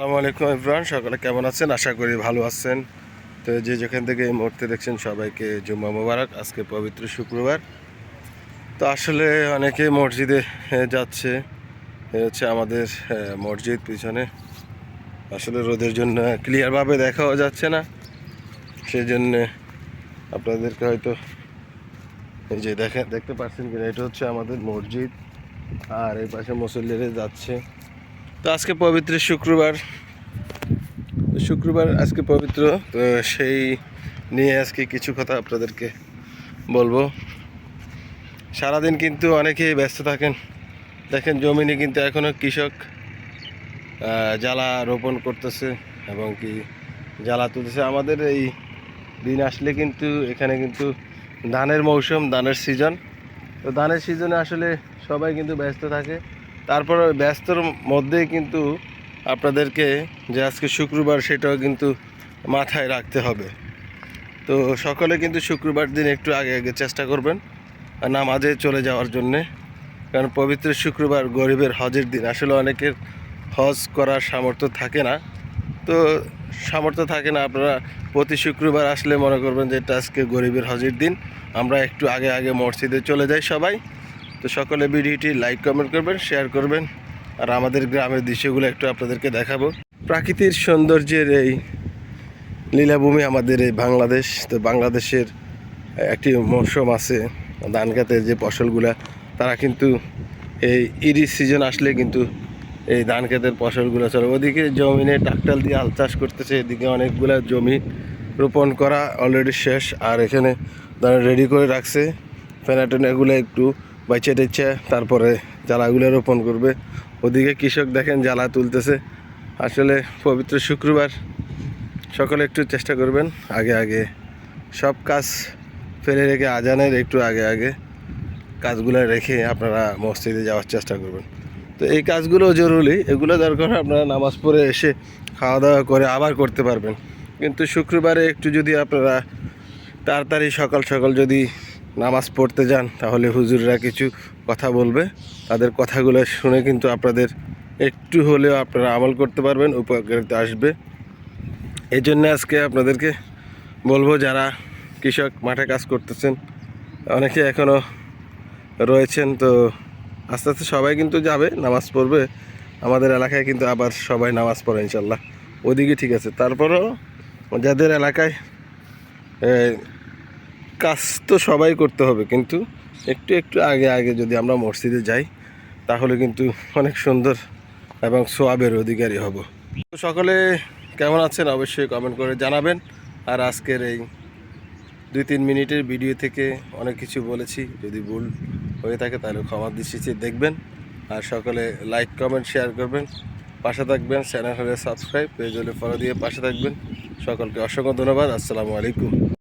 আসসালামু আলাইকুম ইব্রান সকালে কেমন আছেন? আশা করি ভালো আছেন। তো যে যেখান থেকে এই মুহূর্তে দেখছেন সবাইকে জুম্মা মোবারক, আজকে পবিত্র শুক্রবার। তো আসলে অনেকে মসজিদে যাচ্ছে। হচ্ছে আমাদের মসজিদ পিছনে। আসলে রোদের জন্য ক্লিয়ারভাবে দেখাও যাচ্ছে না। সেই জন্যে আপনাদেরকে হয়তো, এই যে দেখেন দেখতে পাচ্ছেন কিনা, এটা হচ্ছে আমাদের মসজিদ। আর এই পাশে মুসল্লিরা যাচ্ছে। তো আজকে পবিত্র শুক্রবার। শুক্রবার আজকে পবিত্র, তো সেই নিয়ে আজকে কিছু কথা আপনাদেরকে বলব। সারাদিন কিন্তু অনেকেই ব্যস্ত থাকেন। দেখেন জমিনে কিন্তু এখনও কৃষক জ্বালা রোপণ করতেছে এবং কি জ্বালা তুলতেছে। আমাদের এই দিন আসলে কিন্তু এখানে কিন্তু ধানের মৌসুম, ধানের সিজন তো ধানের সিজনে আসলে সবাই কিন্তু ব্যস্ত থাকে। তারপর ব্যস্তর মধ্যেই কিন্তু আপনাদেরকে যে আজকে শুক্রবার সেটাও কিন্তু মাথায় রাখতে হবে। তো সকলে কিন্তু শুক্রবার দিন একটু আগে আগে চেষ্টা করবেন নামাজে চলে যাওয়ার জন্যে। কারণ পবিত্র শুক্রবার গরিবের হজের দিন। আসলে অনেকের হজ করার সামর্থ্য থাকে না। তো সামর্থ্য থাকে না, আপনারা প্রতি শুক্রবার আসলে মনে করবেন যে এটা আজকে গরিবের হজের দিন। আমরা একটু আগে আগে মসজিদে চলে যাই সবাই। তো সকলে ভিডিওটি লাইক কমেন্ট করবেন শেয়ার করবেন, আর আমাদের গ্রামের দৃশ্যগুলো একটু আপনাদেরকে দেখাবো। প্রাকৃতিক সৌন্দর্যের এই লীলাভূমি আমাদের এই বাংলাদেশ, তো বাংলাদেশের একটি মৌসুম আছে, ধান খেতের যে ফসলগুলা, তারা কিন্তু এই ইরি সিজন আসলে কিন্তু এই ধান খেতের ফসলগুলো চলে। ওদিকে জমিনে ট্রাক্টার দিয়ে আল চাষ করতেছে, এদিকে অনেকগুলো জমি রোপণ করা অলরেডি শেষ, আর এখানে তারা রেডি করে রাখছে। ফেনাটেনাগুলো একটু বাইচে টেচ্ছে তারপরে জ্বালাগুলো রোপণ করবে। ওদিকে কৃষক দেখেন জ্বালা তুলতেছে। আসলে পবিত্র শুক্রবার সকলে একটু চেষ্টা করবেন, আগে আগে সব কাজ ফেলে রেখে, আজানের একটু আগে আগে কাজগুলো রেখে আপনারা মসজিদে যাওয়ার চেষ্টা করবেন। তো এই কাজগুলো জরুরি, এগুলো দরকার আপনারা নামাজ পড়ে এসে খাওয়া দাওয়া করে আবার করতে পারবেন। কিন্তু শুক্রবারে একটু যদি আপনারা তাড়াতাড়ি সকাল সকাল যদি নামাজ পড়তে যান, তাহলে হুজুররা কিছু কথা বলবে। তাদের কথাগুলো শুনে কিন্তু আপনাদের একটু হলেও আপনারা আমল করতে পারবেন, উপকারিতা আসবে। এই জন্য আজকে আপনাদেরকে বলব, যারা কৃষক মাঠে কাজ করতেছেন, অনেকে এখনও রয়েছেন, তো আস্তে আস্তে সবাই কিন্তু যাবে, নামাজ পড়বে। আমাদের এলাকায় কিন্তু আবার সবাই নামাজ পড়ে ইনশাল্লাহ ওদিকে ঠিক আছে। তারপরও যাদের এলাকায় কাজ তো সবাই করতে হবে, কিন্তু একটু একটু আগে আগে যদি আমরা মসজিদে যাই, তাহলে কিন্তু অনেক সুন্দর এবং সোয়াবের অধিকারী হব। তো সকলে কেমন আছেন? অবশ্যই কমেন্ট করে জানাবেন। আর আজকের এই দুই তিন মিনিটের ভিডিও থেকে অনেক কিছু বলেছি। যদি ভুল হয়ে থাকে, তাহলে ক্ষমা দৃষ্টিতে দেখবেন। আর সকলে লাইক কমেন্ট শেয়ার করবেন। পাশে থাকবেন চ্যানেল হলে সাবস্ক্রাইব পেজ হলে ফলো দিয়ে পাশে থাকবেন। সকলকে অসংখ্য ধন্যবাদ। আসসালামু আলাইকুম।